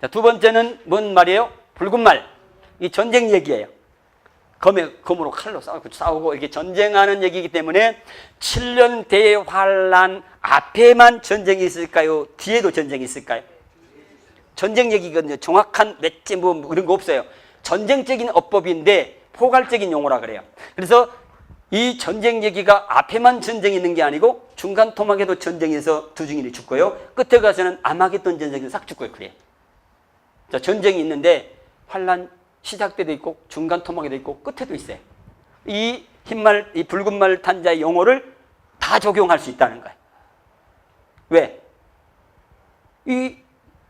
자, 두 번째는 뭔 말이에요? 붉은 말. 이 전쟁 얘기예요. 검에, 검으로 칼로 싸우고, 싸우고, 이게 전쟁하는 얘기이기 때문에 7년 대환란 앞에만 전쟁이 있을까요? 뒤에도 전쟁이 있을까요? 전쟁 얘기거든요. 정확한 맷째 뭐 이런 거 없어요. 전쟁적인 어법인데 포괄적인 용어라 그래요. 그래서 이 전쟁 얘기가 앞에만 전쟁이 있는 게 아니고 중간 토막에도 전쟁에서 두 증인이 죽고요. 끝에 가서는 아마겟돈 전쟁에서 싹 죽고요. 그래요. 자, 전쟁이 있는데 환란 시작 때도 있고 중간 토막에도 있고 끝에도 있어요. 이 흰말, 이 붉은 말 탄자의 용어를 다 적용할 수 있다는 거예요. 왜? 이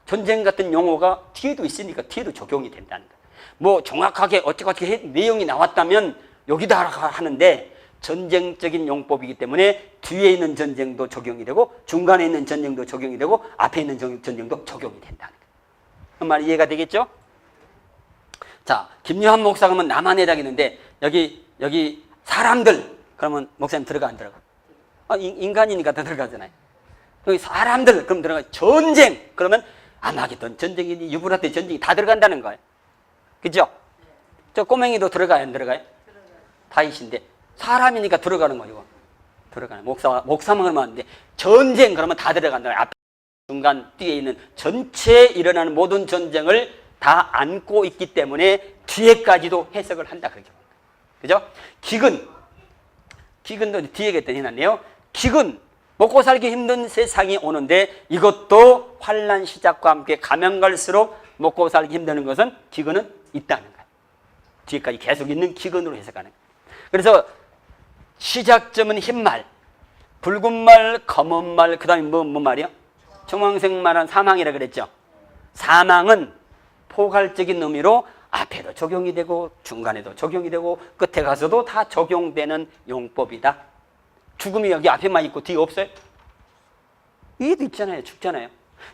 전쟁 같은 용어가 뒤에도 있으니까 뒤에도 적용이 된다는 거예요. 뭐 정확하게 어떻게 내용이 나왔다면 여기다 하는데 전쟁적인 용법이기 때문에 뒤에 있는 전쟁도 적용이 되고 중간에 있는 전쟁도 적용이 되고 앞에 있는 전- 전쟁도 적용이 된다는 거예요. 그 말 이해가 되겠죠? 자, 김요한 목사가 하면 남한회장이있는데 여기 여기 사람들 그러면 목사님 들어가 안 들어가? 아, 인- 인간이니까 다 들어가잖아요. 여기 사람들 그럼 들어가 전쟁 그러면 아마겟돈 전쟁이니 유브라데 전쟁이 다 들어간다는 거예요. 그죠? 저 꼬맹이도 들어가요 안 들어가요? 다이신데 사람이니까 들어가는 거죠. 들어가는 목사 목사만 그러면 안 돼. 전쟁 그러면 다 들어간다. 앞 중간 뒤에 있는 전체에 일어나는 모든 전쟁을 다 안고 있기 때문에 뒤에까지도 해석을 한다 그렇게. 그죠? 기근 기근도 뒤에 겠더니 해놨네요. 기근 먹고 살기 힘든 세상이 오는데 이것도 환란 시작과 함께 가면 갈수록 먹고 살기 힘드는 것은 기근은 있다는 거예요. 뒤에까지 계속 있는 기근으로 해석하는 거예요. 그래서 시작점은 흰말, 붉은 말, 검은 말, 그 다음에 뭐, 뭐 말이요? 청황색 말은 사망이라 그랬죠. 사망은 포괄적인 의미로 앞에도 적용이 되고 중간에도 적용이 되고 끝에 가서도 다 적용되는 용법이다. 죽음이 여기 앞에만 있고 뒤에 없어요? 위에도 있잖아요. 죽잖아요.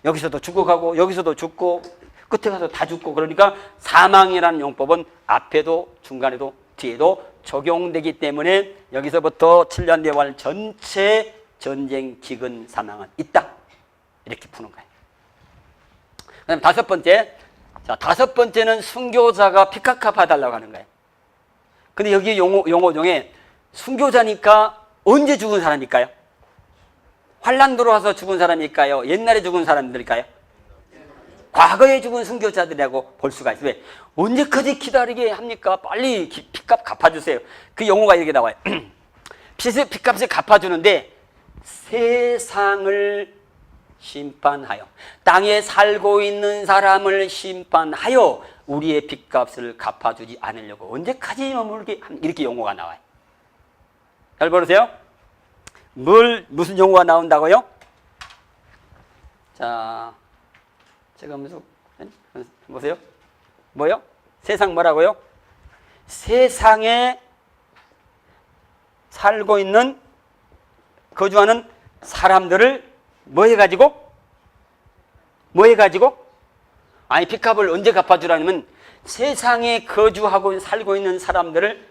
여기서도 죽어가고 여기서도 죽고 끝에 가서 다 죽고 그러니까 사망이라는 용법은 앞에도 중간에도 뒤에도 적용되기 때문에 여기서부터 7년 대활 전체 전쟁 기근 사망은 있다. 이렇게 푸는 거예요. 그다음 다섯 번째. 자, 다섯 번째는 순교자가 피카카 봐달라고 하는 거예요. 근데 여기 용어, 용어 중에 순교자니까 언제 죽은 사람일까요? 환란 들어와서 죽은 사람일까요? 옛날에 죽은 사람들일까요? 과거에 죽은 순교자들이라고 볼 수가 있어요. 왜? 언제까지 기다리게 합니까? 빨리 기- 피값 갚아주세요. 그 용어가 이렇게 나와요. 빚값을 갚아주는데 세상을 심판하여 땅에 살고 있는 사람을 심판하여 우리의 빚값을 갚아주지 않으려고 언제까지 머물게 합- 이렇게 용어가 나와요. 잘 보세요. 뭘 무슨 용어가 나온다고요? 자, 제가 무슨 보세요. 뭐요? 세상 뭐라고요? 세상에 살고 있는 거주하는 사람들을 뭐 해가지고? 뭐 해가지고? 아니 빚값을 언제 갚아주라면 세상에 거주하고 살고 있는 사람들을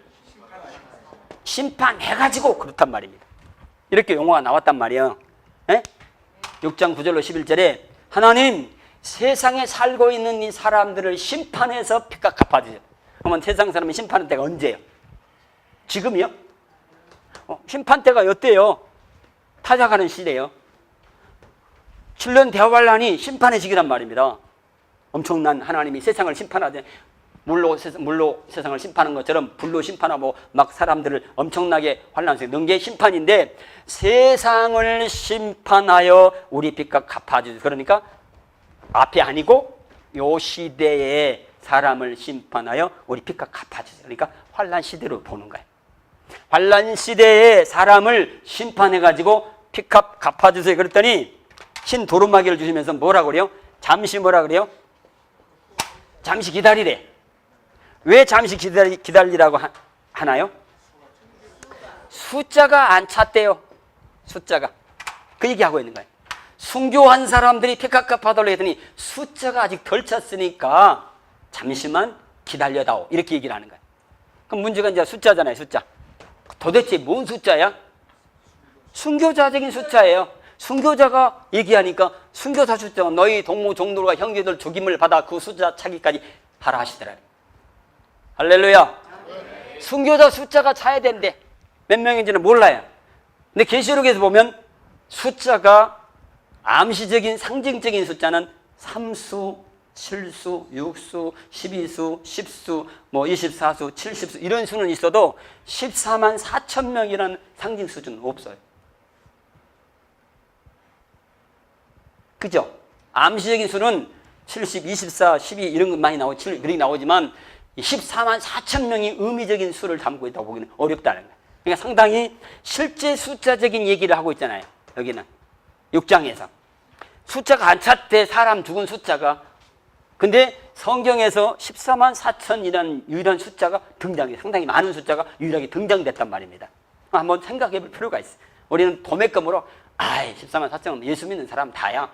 심판해가지고 그렇단 말입니다. 이렇게 용어가 나왔단 말이에요. 예? 6장 9절로 11절에 하나님 세상에 살고 있는 이 사람들을 심판해서 빚값 갚아주세요. 그러면 세상 사람이 심판할 때가 언제예요? 지금이요? 어, 심판 때가 어때요? 타작하는 시대예요. 7년 대환란이 심판의 시기란 말입니다. 엄청난 하나님이 세상을 심판하되 물로, 세- 물로 세상을 심판한 것처럼 불로 심판하고 막 사람들을 엄청나게 환란 속에 넣은 게 심판인데 세상을 심판하여 우리 빚값 갚아주세요. 그러니까 앞에 아니고 요 시대에 사람을 심판하여 우리 빚값 갚아주세요. 그러니까 환란 시대로 보는 거예요. 환란 시대에 사람을 심판해 가지고 빚값 갚아주세요. 그랬더니 흰 도루마기를 주시면서 뭐라 그래요? 잠시 뭐라 그래요? 잠시 기다리래. 왜 잠시 기다리, 기다리라고 하, 하나요? 숫자가 안 찼대요. 숫자가. 그 얘기하고 있는 거예요. 순교한 사람들이 갚아달라고 했더니 숫자가 아직 덜 찼으니까 잠시만 기다려다오. 이렇게 얘기를 하는 거예요. 그럼 문제가 이제 숫자잖아요. 숫자. 도대체 뭔 숫자야? 순교자적인 숫자예요. 순교자가 얘기하니까 순교사 숫자가 너희 동무 종들과 형제들 죽임을 받아 그 숫자 차기까지 하라 하시더라. 할렐루야. 순교자 숫자가 차야 된대. 몇 명인지는 몰라요. 근데 계시록에서 보면 숫자가 암시적인 상징적인 숫자는 3수, 7수, 6수, 12수, 10수, 뭐 24수, 70수 이런 수는 있어도 14만 4천 명이라는 상징 수준은 없어요. 그죠? 암시적인 수는 70, 24, 12 이런 것 많이 나오고 7 그렇게 나오지만 14만 4천 명이 의미적인 수를 담고 있다고 보기는 어렵다는 거예요. 그러니까 상당히 실제 숫자적인 얘기를 하고 있잖아요. 여기는 6장에서 숫자가 안 찼대 사람 죽은 숫자가 근데 성경에서 14만 4천이라는 유일한 숫자가 등장해 상당히 많은 숫자가 유일하게 등장됐단 말입니다. 한번 생각해 볼 필요가 있어요. 우리는 도매금으로 아이 14만 4천은 예수 믿는 사람 다야.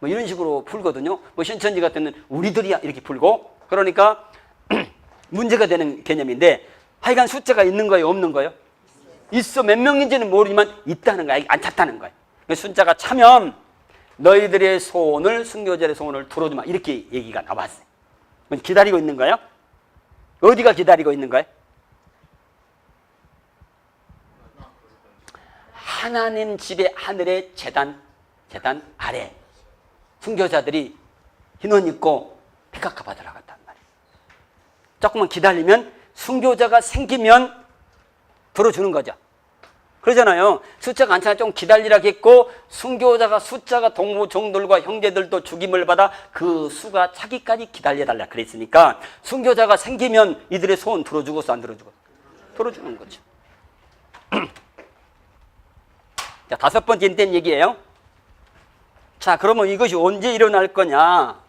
뭐 이런 식으로 풀거든요. 뭐 신천지 같은 데는 우리들이야 이렇게 풀고 그러니까 문제가 되는 개념인데 하여간 숫자가 있는 거예요, 없는 거예요? 있어 몇 명인지는 모르지만 있다는 거야, 안 찼다는 거야. 그 숫자가 차면 너희들의 소원을 순교절의 소원을 들어주마 이렇게 얘기가 나왔어요. 기다리고 있는 거예요? 어디가 기다리고 있는 거예요? 하나님 집의 하늘의 재단 재단 아래 순교자들이 흰옷 입고 피카카바 들어갔단 말이에요. 조금만 기다리면 순교자가 생기면 들어주는 거죠. 그러잖아요. 숫자가 안 차면 좀 기다리라겠고 순교자가 숫자가 동무 종들과 형제들도 죽임을 받아 그 수가 차기까지 기다려달라 그랬으니까 순교자가 생기면 이들의 소원 들어주고서 안 들어주고 들어주는 거죠. 자 다섯 번째 인된 얘기예요. 자 그러면 이것이 언제 일어날 거냐?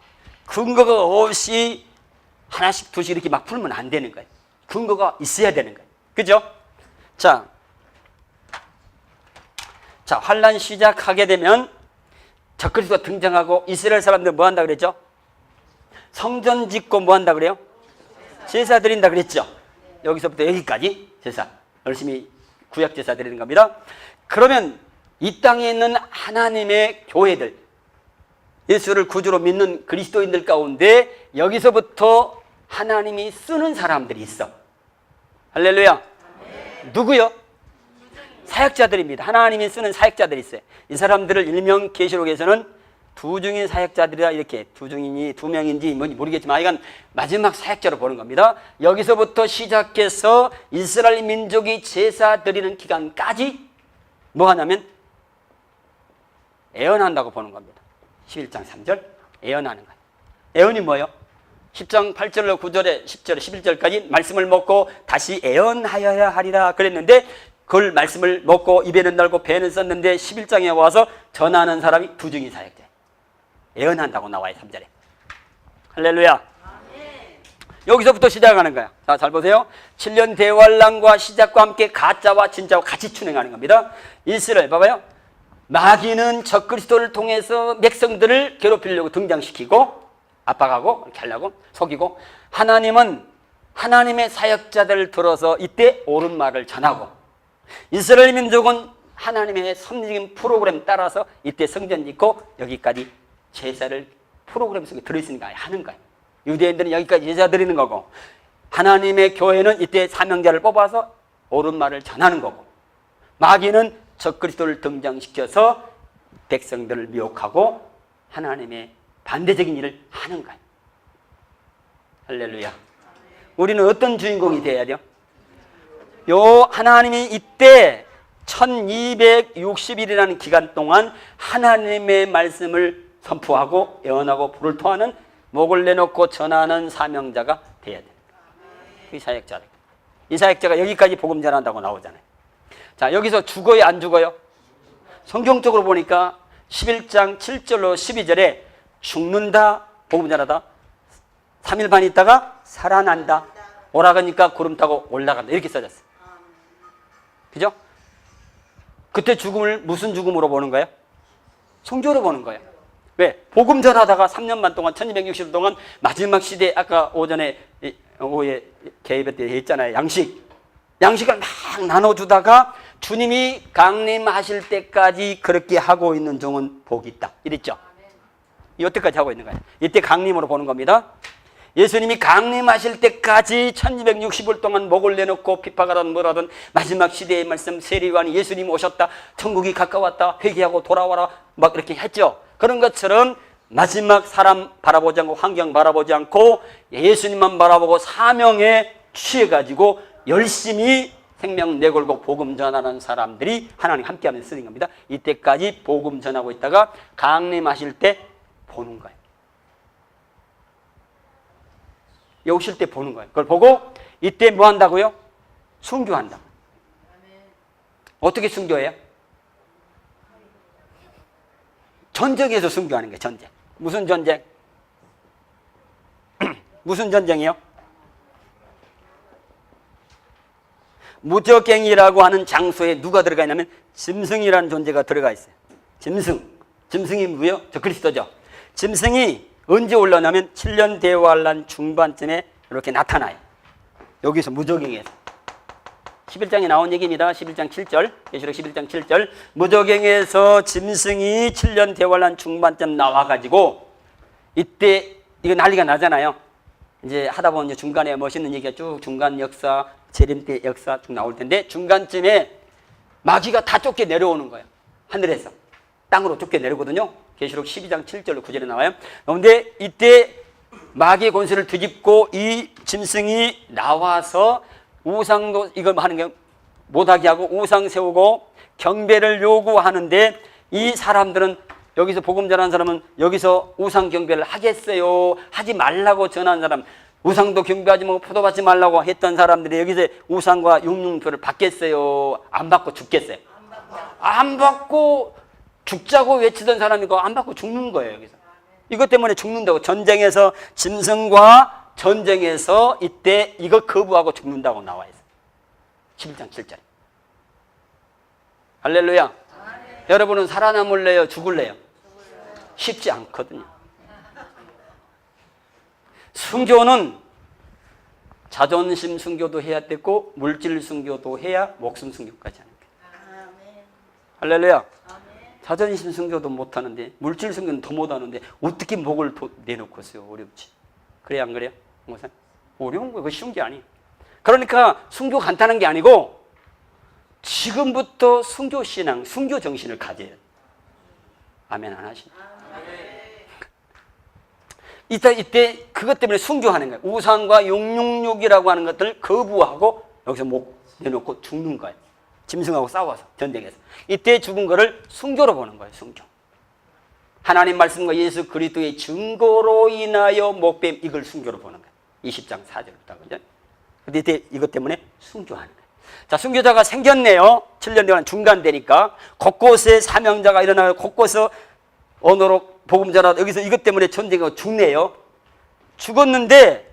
근거가 없이 하나씩 두씩 이렇게 막 풀면 안 되는 거예요. 근거가 있어야 되는 거예요. 그죠? 자, 자 환란 시작하게 되면 적그리스도가 등장하고 이스라엘 사람들 뭐 한다 그랬죠? 성전 짓고 뭐 한다 그래요? 제사 드린다 그랬죠? 여기서부터 여기까지 제사 열심히 구약 제사 드리는 겁니다. 그러면 이 땅에 있는 하나님의 교회들 예수를 구주로 믿는 그리스도인들 가운데 여기서부터 하나님이 쓰는 사람들이 있어. 할렐루야. 누구요? 사역자들입니다. 하나님이 쓰는 사역자들이 있어요. 이 사람들을 일명 계시록에서는 두 중인 사역자들이라 이렇게 두 중인이 두 명인지 뭔지 모르겠지만 이건 마지막 사역자로 보는 겁니다. 여기서부터 시작해서 이스라엘 민족이 제사 드리는 기간까지 뭐 하냐면 애언한다고 보는 겁니다. 11장 3절 애언하는 거예요. 애언이 뭐예요? 10장 8절로 9절에 10절에 11절까지 말씀을 먹고 다시 애언하여야 하리라 그랬는데 그걸 말씀을 먹고 입에는 달고 배는 썼는데 11장에 와서 전하는 사람이 두 중인 사역자. 애언한다고 나와요 3절에. 할렐루야. 여기서부터 시작하는 거야. 자, 잘 보세요. 7년 대환란과 시작과 함께 가짜와 진짜와 같이 진행하는 겁니다. 이스라엘 봐봐요. 마귀는 적그리스도를 통해서 백성들을 괴롭히려고 등장시키고 압박하고 이렇게 하려고 속이고 하나님은 하나님의 사역자들을 들어서 이때 옳은 말을 전하고 이스라엘 민족은 하나님의 섭리적인 프로그램 따라서 이때 성전 짓고 여기까지 제사를 프로그램 속에 들어있으니까 하는 거예요. 유대인들은 여기까지 제사 드리는 거고 하나님의 교회는 이때 사명자를 뽑아서 옳은 말을 전하는 거고 마귀는 적그리스도를 등장시켜서 백성들을 미혹하고 하나님의 반대적인 일을 하는 거예요. 할렐루야. 우리는 어떤 주인공이 되어야 돼요? 요 하나님이 이때 1260일이라는 기간 동안 하나님의 말씀을 선포하고 예언하고 불을 토하는 목을 내놓고 전하는 사명자가 돼야 돼요. 이 사역자. 이 사역자가 여기까지 복음 전한다고 나오잖아요. 자, 여기서 죽어요, 안 죽어요? 성경적으로 보니까 11장 7절로 12절에 죽는다, 복음 전하다. 3일 반 있다가 살아난다. 오라가니까 구름 타고 올라간다. 이렇게 써졌어요. 그죠? 그때 죽음을 무슨 죽음으로 보는 거예요? 성조로 보는 거예요. 왜? 복음 전하다가 3년 반 동안 1260일 동안 마지막 시대 아까 오전에 오후에 개입 때 했잖아요. 양식. 양식을 막 나눠주다가 주님이 강림하실 때까지 그렇게 하고 있는 종은 복이 있다. 이랬죠. 여태까지 하고 있는 거예요. 이때 강림으로 보는 겁니다. 예수님이 강림하실 때까지 1260일 동안 목을 내놓고 핍박하든 뭐라든 마지막 시대의 말씀 세리관이 예수님 오셨다 천국이 가까웠다 회개하고 돌아와라 막 이렇게 했죠 그런 것처럼 마지막 사람 바라보지 않고 환경 바라보지 않고 예수님만 바라보고 사명에 취해가지고 열심히 생명 내걸고 복음 전하는 사람들이 하나님 함께하면 쓰는 겁니다 이때까지 복음 전하고 있다가 강림하실 때 보는 거예요 오실 때 보는 거예요. 그걸 보고 이때 뭐 한다고요? 순교한다. 어떻게 순교해요? 전쟁에서 순교하는 거예요. 전쟁. 무슨 전쟁? 무슨 전쟁이요? 무적갱이라고 하는 장소에 누가 들어가 있냐면 짐승이라는 존재가 들어가 있어요. 짐승. 짐승이 누구요? 저 그리스도죠. 짐승이 언제 올라오냐면 7년 대환란 중반쯤에 이렇게 나타나요. 여기서 무적행에서. 11장에 나온 얘기입니다. 11장 7절. 계시록 11장 7절. 무적행에서 짐승이 7년 대환란 중반쯤 나와 가지고 이때 이거 난리가 나잖아요. 이제 하다 보면 이제 중간에 멋있는 얘기가 쭉 중간 역사, 재림 때 역사 쭉 나올 텐데 중간쯤에 마귀가 다 쫓겨 내려오는 거예요. 하늘에서. 땅으로 쫓겨 내려거든요. 계시록 12장 7절로 9절에 나와요. 그런데 이때 마귀의 권세를 뒤집고 이 짐승이 나와서 우상도 이걸 하는 게 못하게 하고 우상 세우고 경배를 요구하는데 이 사람들은 여기서 복음 전하는 사람은 여기서 우상 경배를 하겠어요? 하지 말라고 전한 사람. 우상도 경배하지 말고 포도 받지 말라고 했던 사람들이 여기서 우상과 육륜표를 받겠어요? 안 받고 죽겠어요? 안 받고 죽자고 외치던 사람이고 안 받고 죽는 거예요 여기서. 이것 때문에 죽는다고. 전쟁에서 짐승과 전쟁에서 이때 이거 거부하고 죽는다고 나와 있어요. 11장 7절 할렐루야. 여러분은 살아남을래요? 죽을래요 쉽지 않거든요. 순교는 자존심 순교도 해야 되고 물질 순교도 해야 목숨 순교까지 하는 거예요. 할렐루야. 자존심 순교도 못하는데 물질 순교는 더 못하는데 어떻게 목을 도, 내놓고 있어요 어렵지? 그래 안 그래요? 목사 어려운 거 그거 쉬운 게 아니에요. 그러니까 순교 간단한 게 아니고 지금부터 순교 신앙 순교 정신을 가져야 아멘 안 하시나? 이때 이때 그것 때문에 순교하는 거예요. 우상과 용육육이라고 하는 것들을 거부하고 여기서 목 내놓고 죽는 거예요. 짐승하고 싸워서 전쟁에서. 이때 죽은 거를 순교로 보는 거예요 순교. 하나님 말씀과 예수 그리스도의 증거로 인하여 목뱀 이걸 순교로 보는 거예요. 20장 4절부터 그죠? 근데 이때 이것 때문에 순교하는 거예요. 자 순교자가 생겼네요. 7년 동안 중간 되니까. 곳곳에 사명자가 일어나요. 곳곳에 언어로 복음자라 여기서 이것 때문에 전쟁가 죽네요 죽었는데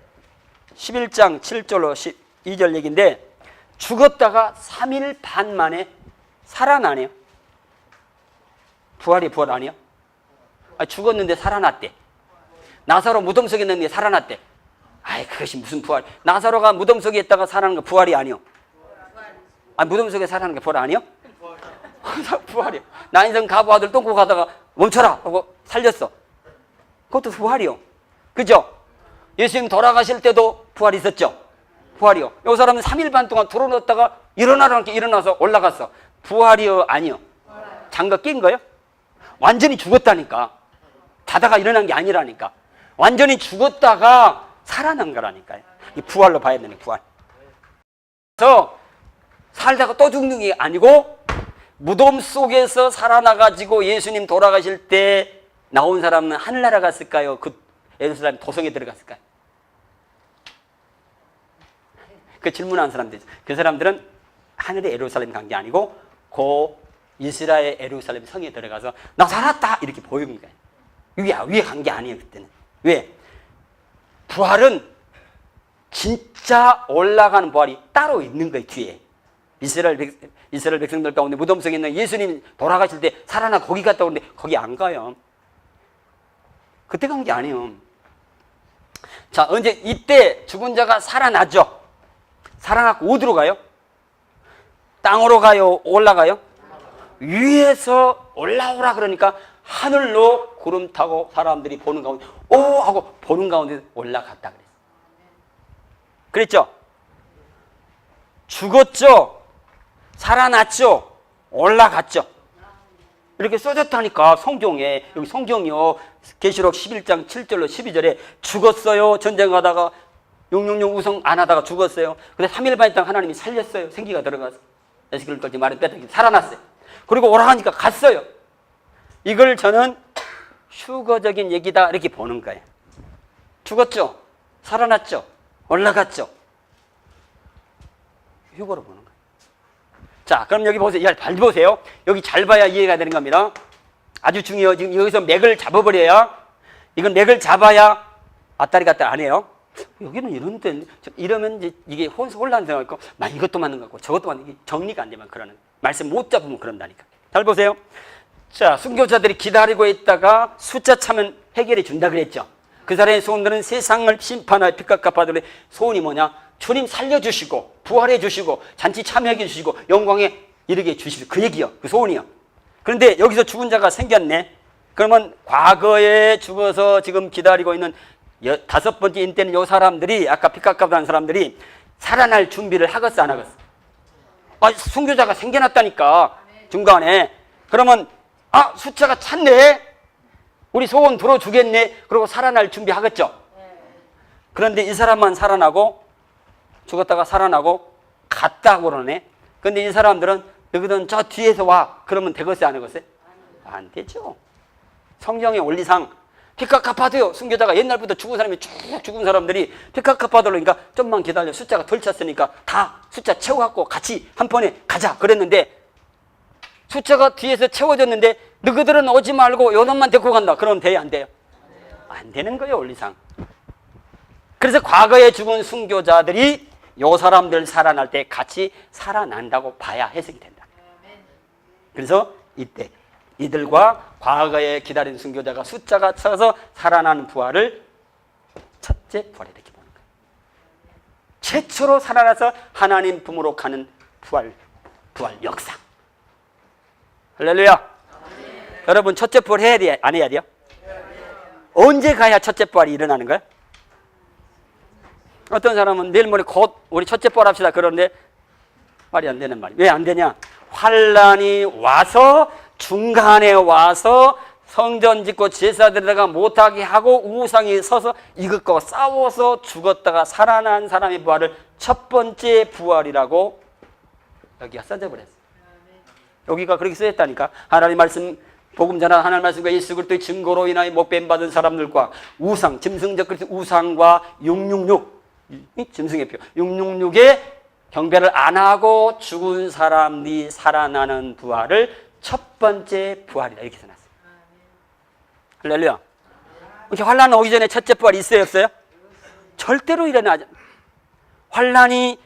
11장 7절로 12절 얘기인데 죽었다가 3일 반 만에 살아나네요. 부활이 부활 아니야? 아, 죽었는데 살아났대. 나사로 무덤 속에 있는데 살아났대. 아이 그것이 무슨 부활? 나사로가 무덤 속에 있다가 살아나는 거 부활이 아니요. 아 무덤 속에 살아나는 게 부활 아니요? 부활이요. 나 인생 가부 아들 똥꼬 가다가 멈춰라 하고 살렸어. 그것도 부활이요. 그죠? 예수님 돌아가실 때도 부활 있었죠? 부활이요. 이 사람은 3일 반 동안 들어놓다가 일어나라는 게 일어나서 올라갔어. 부활이요? 아니요? 장갑 낀 거요? 완전히 죽었다니까. 자다가 일어난 게 아니라니까. 완전히 죽었다가 살아난 거라니까요. 이 부활로 봐야 되는 부활. 그래서 살다가 또 죽는 게 아니고 무덤 속에서 살아나가지고 예수님 돌아가실 때 나온 사람은 하늘나라 갔을까요? 그 예루살렘 도성에 들어갔을까요? 그 질문하는 사람들, 그 사람들은 하늘의 예루살렘 간 게 아니고 고 이스라엘 예루살렘 성에 들어가서 나 살았다 이렇게 보이는 거예요. 위에 위에 간 게 아니에요 그때는. 왜? 부활은 진짜 올라가는 부활이 따로 있는 거예요 뒤에. 이스라엘 백, 이스라엘 백성들 가운데 무덤 속에 있는 예수님 돌아가실 때 살아나 거기 갔다 오는데 거기 안 가요. 그때 간 게 아니에요. 자, 언제 이때 죽은 자가 살아나죠. 살아나고 어디로 가요? 땅으로 가요? 올라가요? 위에서 올라오라 그러니까 하늘로 구름 타고 사람들이 보는 가운데 오 하고 보는 가운데 올라갔다 그랬어요. 그랬죠? 죽었죠? 살아났죠? 올라갔죠? 이렇게 써졌다니까 성경에. 여기 성경이요. 계시록 11장 7절로 12절에 죽었어요. 전쟁하다가 666 우성 안 하다가 죽었어요. 근데 3일 반 있다가 하나님이 살렸어요. 생기가 들어가서. 에스겔을 떨지 말은 뺐다 살아났어요. 그리고 오라하니까 갔어요. 이걸 저는 휴거적인 얘기다 이렇게 보는 거예요. 죽었죠? 살아났죠? 올라갔죠? 휴거로 보는 거예요 자, 그럼 여기 보세요. 야, 잘 보세요. 여기 잘 봐야 이해가 되는 겁니다. 아주 중요해요. 지금 여기서 맥을 잡아버려야, 이건 맥을 잡아야 앞다리 갔다 안 해요. 여기는 이런데, 이러면 이제 이게 혼- 혼란스러울 거, 막 이것도 맞는 것 같고 저것도 맞는 게 정리가 안 되면 그러는. 말씀 못 잡으면 그런다니까. 잘 보세요. 자, 순교자들이 기다리고 있다가 숫자 차면 해결해 준다 그랬죠. 그 사람의 소원들은 세상을 심판할 빚값 갚아들의 소원이 뭐냐? 주님 살려주시고 부활해 주시고 잔치 참여해 주시고 영광에 이르게 주시고 그 얘기요. 그 소원이요. 그런데 여기서 죽은 자가 생겼네. 그러면 과거에 죽어서 지금 기다리고 있는 여- 다섯 번째 인때는 요 사람들이 아까 빚값갚는 사람들이 살아날 준비를 하겠어 안 하겠어? 아, 순교자가 생겨났다니까 중간에 그러면 아 숫자가 찼네 우리 소원 들어주겠네 그러고 살아날 준비하겠죠 그런데 이 사람만 살아나고 죽었다가 살아나고 갔다고 그러네. 근데 이 사람들은 너희들은 저 뒤에서 와. 그러면 되겠어요? 안 되겠어요? 안 되죠. 성경의 원리상 피카 카파도요. 순교자가 옛날부터 죽은 사람이 쭉 죽은 사람들이 피카 카파도로니까 좀만 기다려. 숫자가 덜 찼으니까 다 숫자 채워갖고 같이 한 번에 가자 그랬는데 숫자가 뒤에서 채워졌는데 너희들은 오지 말고 요놈만 데리고 간다. 그러면 돼요? 안 돼요? 안 되는 거예요 원리상. 그래서 과거에 죽은 순교자들이 요 사람들 살아날 때 같이 살아난다고 봐야 해석이 된다 그래서 이때 이들과 과거에 기다린 순교자가 숫자가 쳐서 살아난 부활을 첫째 부활 이렇게 보는 거예요. 최초로 살아나서 하나님 품으로 가는 부활, 부활 역사. 할렐루야. 여러분 첫째 부활 해야 돼, 안 해야 돼요? 언제 가야 첫째 부활이 일어나는 거야? 어떤 사람은 내일 모레 곧 우리 첫째 부활 합시다 그러는데 말이 안 되는 말이 왜 안 되냐? 환란이 와서 중간에 와서 성전 짓고 제사 드리다가 못하게 하고 우상이 서서 이것과 싸워서 죽었다가 살아난 사람의 부활을 첫 번째 부활이라고 여기가 써져 버렸어. 여기가 그렇게 쓰였다니까. 하나님 말씀 복음 전한 하나님 말씀과 예수 그리스도의 증거로 인하여 못뱀 받은 사람들과 우상 짐승적 그리스 우상과 666이 짐승의 표 666의 경배를 안 하고 죽은 사람이 살아나는 부활을 첫 번째 부활이다 이렇게 써놨어요. 할렐루야. 이렇게 환란 오기 전에 첫째 부활이 있어요 없어요? 절대로 일어나지. 환란이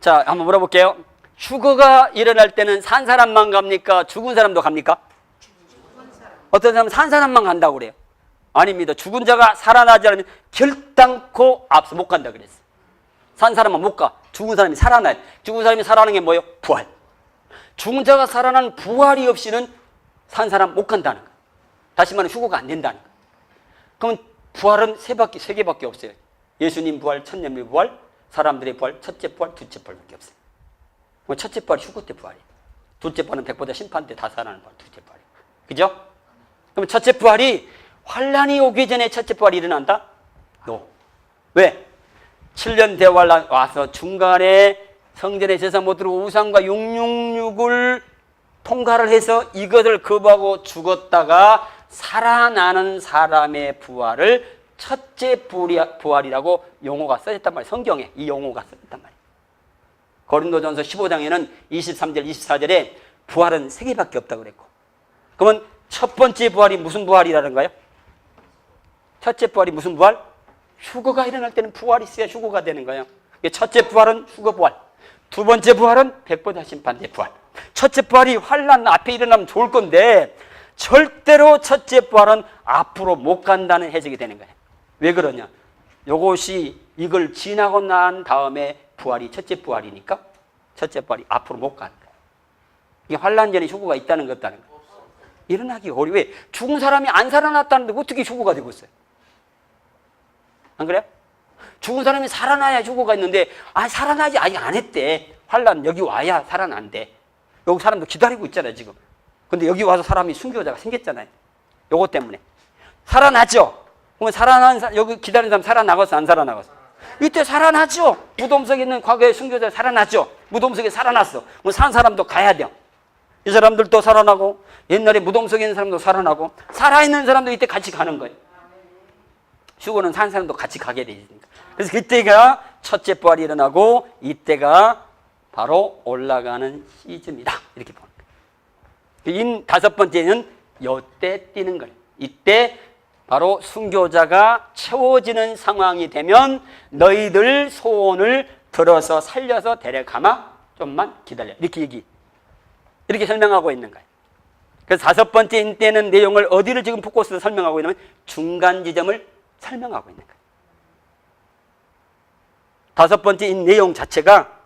자 한번 물어볼게요. 휴거가 일어날 때는 산 사람만 갑니까? 죽은 사람도 갑니까? 어떤 사람은 산 사람만 간다고 그래요. 아닙니다. 죽은 자가 살아나지 않으면 결단코 앞서 못 간다 그랬어. 산 사람은 못 가. 죽은 사람이 살아나요. 죽은 사람이 살아나는 게 뭐예요? 부활. 죽은 자가 살아난 부활이 없이는 산 사람 못 간다는 거예요. 다시 말하면 휴거가 안 된다는 거예요. 그러면 부활은 세 바퀴, 세 개밖에 없어요. 예수님 부활, 천년의 부활, 사람들의 부활, 첫째 부활, 둘째 부활밖에 없어요. 뭐 첫째 부활이 휴거 때 부활이에요. 둘째 부활은 백보다 심판 때 다 살아나는 부활, 둘째 부활이에요. 그죠? 그럼 첫째 부활이 환란이 오기 전에 첫째 부활이 일어난다? 노. 왜? 7년 대활 와서 중간에 성전에 제사 못 들고 우상과 666을 통과를 해서 이것을 거부하고 죽었다가 살아나는 사람의 부활을 첫째 부활이라고 용어가 써졌단 말이에요. 성경에 이 용어가 써졌단 말이에요. 고린도전서 15장에는 23절, 24절에 부활은 세 개밖에 없다고 그랬고. 그러면 첫 번째 부활이 무슨 부활이라는가요? 첫째 부활이 무슨 부활? 휴거가 일어날 때는 부활이 있어야 휴거가 되는 거예요. 첫째 부활은 휴거 부활. 두 번째 부활은 백보다 심판대 부활. 첫째 부활이 환란 앞에 일어나면 좋을 건데 절대로 첫째 부활은 앞으로 못 간다는 해석이 되는 거예요. 왜 그러냐? 요것이 이걸 지나고 난 다음에 부활이 첫째 부활이니까 첫째 부활이 앞으로 못 거예요. 이게 환란 전에 휴거가 있다는 것 없다는 거예요. 일어나기 어려워. 왜? 죽은 사람이 안 살아났다는데 어떻게 휴거가 되고 있어요? 안 그래요? 죽은 사람이 살아나야 휴거가 있는데 아 살아나지 아직 안 했대. 환란 여기 와야 살아난대. 여기 사람도 기다리고 있잖아요 지금. 근데 여기 와서 사람이 순교자가 생겼잖아요. 요거 때문에 살아나죠. 그러면 살아난 사 여기 기다리는 사람 살아나갔어 안 살아나갔어? 이때 살아나죠. 무덤 속에 있는 과거의 순교자 살아났죠. 무덤 속에 살아났어. 그럼 산 사람도 가야 돼요. 이 사람들도 살아나고 옛날에 무덤 속에 있는 사람도 살아나고 살아있는 사람도 이때 같이 가는 거예요. 휴거는 산 사람도 같이 가게 돼 있으니까. 그래서 그때가 첫째 부활이 일어나고 이때가 바로 올라가는 시즌이다. 이렇게 보는 거예요. 인 다섯 번째는 요때 뛰는 거예요. 이때 바로 순교자가 채워지는 상황이 되면 너희들 소원을 들어서 살려서 데려가마 좀만 기다려. 이렇게 얘기. 이렇게 설명하고 있는 거예요. 그래서 다섯 번째 인 때는 내용을 어디를 지금 포커스로 설명하고 있냐면 중간 지점을 설명하고 있는 거예요. 다섯 번째 인 내용 자체가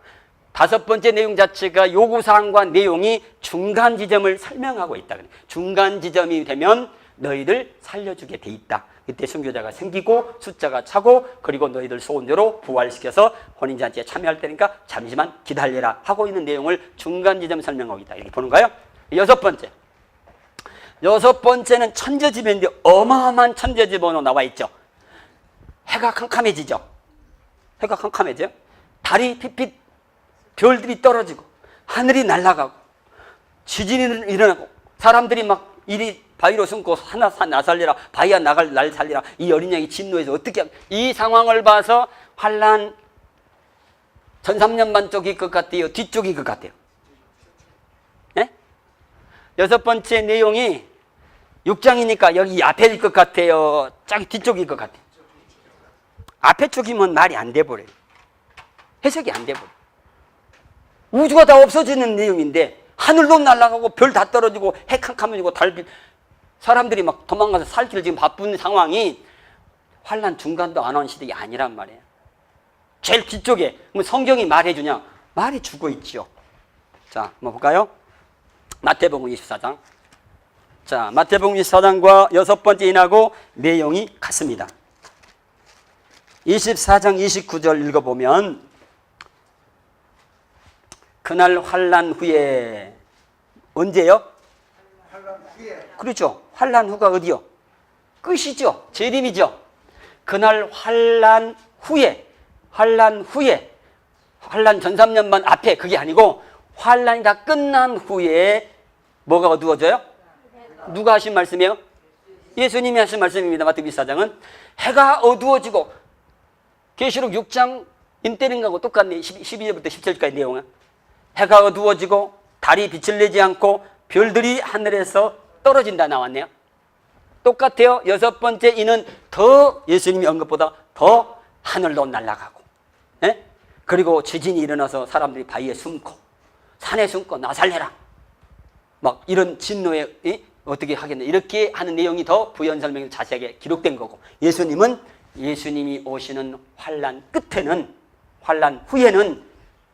다섯 번째 내용 자체가 요구사항과 내용이 중간 지점을 설명하고 있다. 중간 지점이 되면 너희들 살려주게 돼 있다. 그때 순교자가 생기고 숫자가 차고 그리고 너희들 소원대로 부활시켜서 혼인잔치에 참여할 테니까 잠시만 기다려라 하고 있는 내용을 중간 지점 설명하고 있다. 이렇게 보는 거예요. 여섯 번째. 여섯 번째는 천재지변인데 어마어마한 천재지변으로 나와 있죠. 해가 캄캄해지죠. 해가 캄캄해져요. 달이 핏핏 별들이 떨어지고 하늘이 날아가고 지진이 일어나고 사람들이 막 이리 바위로 숨고 하나 나 살리라 바위야 나갈 날 살리라 이 어린 양이 진노해서 어떻게 하- 이 상황을 봐서 환란 전 3년반 쪽일 것 같아요 뒤쪽일 것 같아요 예? 여섯 번째 내용이 6장이니까 여기 앞에일 것 같아요 저기 뒤쪽일 것 같아요 앞에 쪽이면 말이 안 돼 버려요 해석이 안 돼 버려요 우주가 다 없어지는 내용인데 하늘도 날아가고 별 다 떨어지고 해 캄캄해지고 달빛 사람들이 막 도망가서 살기를 지금 바쁜 상황이 환란 중간도 안 온 시대가 아니란 말이에요. 제일 뒤쪽에 뭐 성경이 말해주냐? 말이 주고 있지요. 자, 한번 볼까요? 마태복음 24장. 자, 마태복음 24장과 여섯 번째 인하고 내용이 같습니다. 24장 29절 읽어보면 그날 환란 후에 언제요? 그렇죠. 환란 후가 어디요? 끝이죠. 재림이죠. 그날 환란 후에 환란 후에 환란 전 3년만 앞에 그게 아니고 환란이 다 끝난 후에 뭐가 어두워져요? 누가 하신 말씀이에요? 예수님이 하신 말씀입니다. 마태복음 24장은 해가 어두워지고 계시록 6장 인때린가고 똑같네. 12절부터 17절까지 내용은 해가 어두워지고 달이 빛을 내지 않고 별들이 하늘에서 떨어진다 나왔네요. 똑같아요. 여섯 번째 이는 더 예수님이 언급보다 더 하늘로 날아가고, 예? 그리고 지진이 일어나서 사람들이 바위에 숨고, 산에 숨고 나 살려라. 막 이런 진노에 예? 어떻게 하겠네. 이렇게 하는 내용이 더 부연 설명이 자세하게 기록된 거고, 예수님은 예수님이 오시는 환란 끝에는 환란 후에는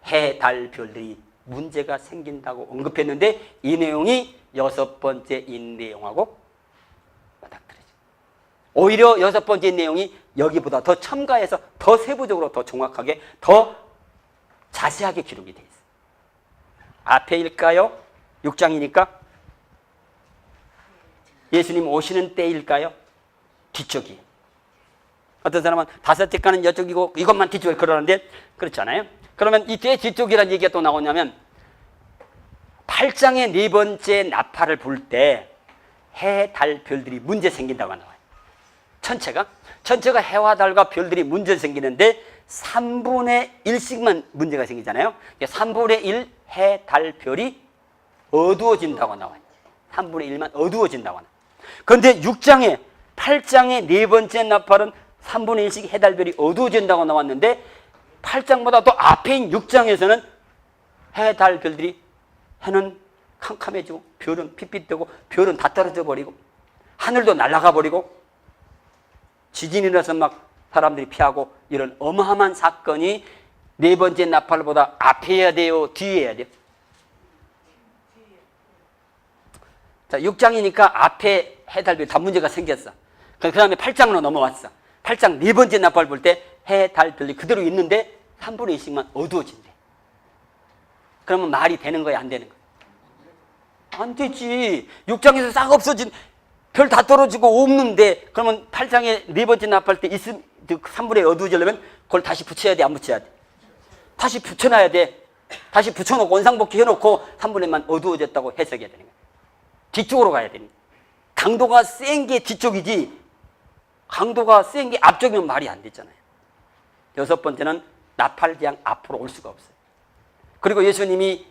해, 달, 별들이 문제가 생긴다고 언급했는데 이 내용이 여섯 번째 인 내용하고. 오히려 여섯 번째 내용이 여기보다 더 첨가해서 더 세부적으로 더 정확하게 더 자세하게 기록이 되어 있어요. 앞에 일까요? 6장이니까 예수님 오시는 때일까요? 뒤쪽이. 어떤 사람은 다섯 째 가는 여쪽이고 이것만 뒤쪽에 그러는데 그렇잖아요. 그러면 이 뒤에 뒤쪽이라는 얘기가 또 나오냐면 8장의 네 번째 나팔을 불 때 해, 달, 별들이 문제 생긴다고 나와요. 전체가 전체가 해와 달과 별들이 문제 생기는데 3분의 1씩만 문제가 생기잖아요. 3분의 1 해, 달, 별이 어두워진다고 나와요. 3분의 1만 어두워진다고 나와요. 그런데 6장에 8장의 네 번째 나팔은 3분의 1씩 해달별이 어두워진다고 나왔는데 8장보다 더 앞에인 6장에서는 해, 달, 별들이 해는 캄캄해지고 별은 핏빛되고 별은 다 떨어져 버리고 하늘도 날아가 버리고 지진이 일어나서 막 사람들이 피하고 이런 어마어마한 사건이 네 번째 나팔보다 앞에 해야 돼요? 뒤에 해야 돼요? 자, 6장이니까 앞에 해달별 다 문제가 생겼어. 그 다음에 8장으로 넘어왔어. 8장 네 번째 나팔 볼때 해 달 별이 그대로 있는데 3분의 2씩만 어두워진대. 그러면 말이 되는 거야, 안 되는 거야? 안 되지. 6장에서 싹 없어진 별 다 떨어지고 없는데 그러면 8장에 네 번째 나팔 때 있음 3분의 어두워지려면 그걸 다시 붙여야 돼, 안 붙여야 돼? 다시 붙여놔야 돼. 다시 붙여놓고 원상복귀 해놓고 3분의만 어두워졌다고 해석해야 되는 거야. 뒤쪽으로 가야 됩니다. 강도가 센 게 뒤쪽이지 강도가 센 게 앞쪽이면 말이 안 되잖아요. 여섯 번째는 나팔기양 앞으로 올 수가 없어요. 그리고 예수님이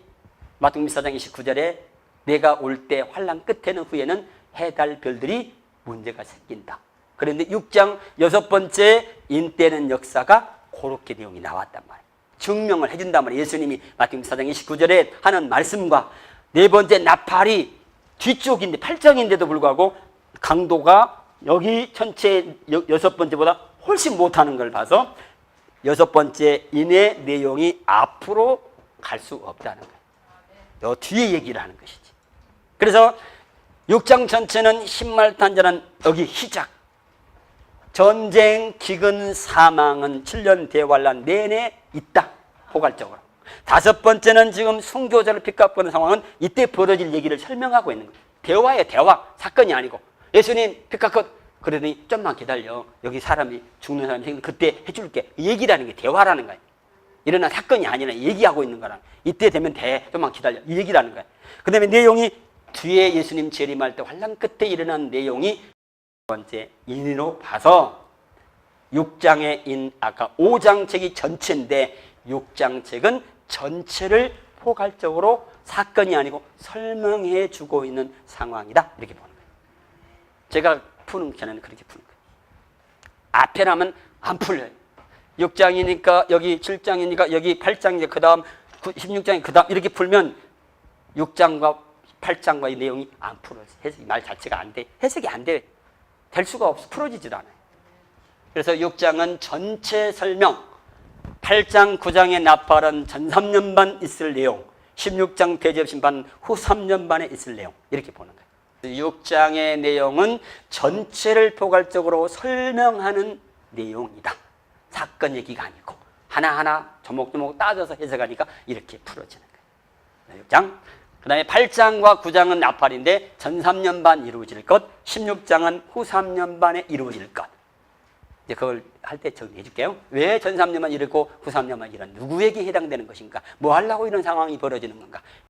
마태복음 4장 29절에 내가 올 때 환란 끝에는 후에는 해달 별들이 문제가 생긴다. 그런데 6장 여섯 번째 인때는 역사가 그렇게 내용이 나왔단 말이에요. 증명을 해준단 말이에요. 예수님이 마태복음 4장 29절에 하는 말씀과 네 번째 나팔이 뒤쪽인데 8장인데도 불구하고 강도가 여기 전체 여- 여섯 번째보다 훨씬 못하는 걸 봐서 여섯 번째 인의 내용이 앞으로 갈 수 없다는 거예요. 요 뒤에 얘기를 하는 것이지. 그래서 6장 전체는 신말탄전한 여기 시작. 전쟁, 기근, 사망은 7년 대환란 내내 있다. 포괄적으로. 다섯 번째는 지금 순교자를 픽업하는 상황은 이때 벌어질 얘기를 설명하고 있는 거예요. 대화예요, 대화. 사건이 아니고. 예수님 픽업컷 그러더니 좀만 기다려. 여기 사람이 죽는 사람이 생기면 그때 해줄게. 이 얘기라는 게 대화라는 거예요. 일어난 사건이 아니라 얘기하고 있는 거라. 이때 되면 돼. 좀만 기다려. 이 얘기라는 거예요. 그 다음에 내용이 뒤에 예수님 재림할 때 환란 끝에 일어난 내용이 두 번째 인으로 봐서 6장의 인 아까 5장 책이 전체인데 6장 책은 전체를 포괄적으로 사건이 아니고 설명해 주고 있는 상황이다. 이렇게 보는. 제가 푸는 편에는 그렇게 푸는 거예요. 앞에 나면 안 풀려요. 6장이니까 여기 7장이니까 여기 8장이니까 그 다음 16장이 그 다음 이렇게 풀면 6장과 8장과의 내용이 안 풀어져. 해석이 말 자체가 안 돼. 해석이 안 돼. 될 수가 없어. 풀어지질 않아요. 그래서 6장은 전체 설명, 8장, 9장의 나팔은 전 3년 반 있을 내용, 16장 대접 심판 후 3년 반에 있을 내용 이렇게 보는 거예요. 6장의 내용은 전체를 포괄적으로 설명하는 내용이다. 사건 얘기가 아니고 하나하나 조목조목 따져서 해석하니까 이렇게 풀어지는 거예요. 6장. 그 다음에 8장과 9장은 나팔인데 전 3년 반 이루어질 것, 16장은 후 3년 반에 이루어질 것. 이제 그걸 할 때 정리해 줄게요. 왜 전 3년만 이랬고 후 3년만 이런 누구에게 해당되는 것인가? 뭐 하려고 이런 상황이 벌어지는 건가?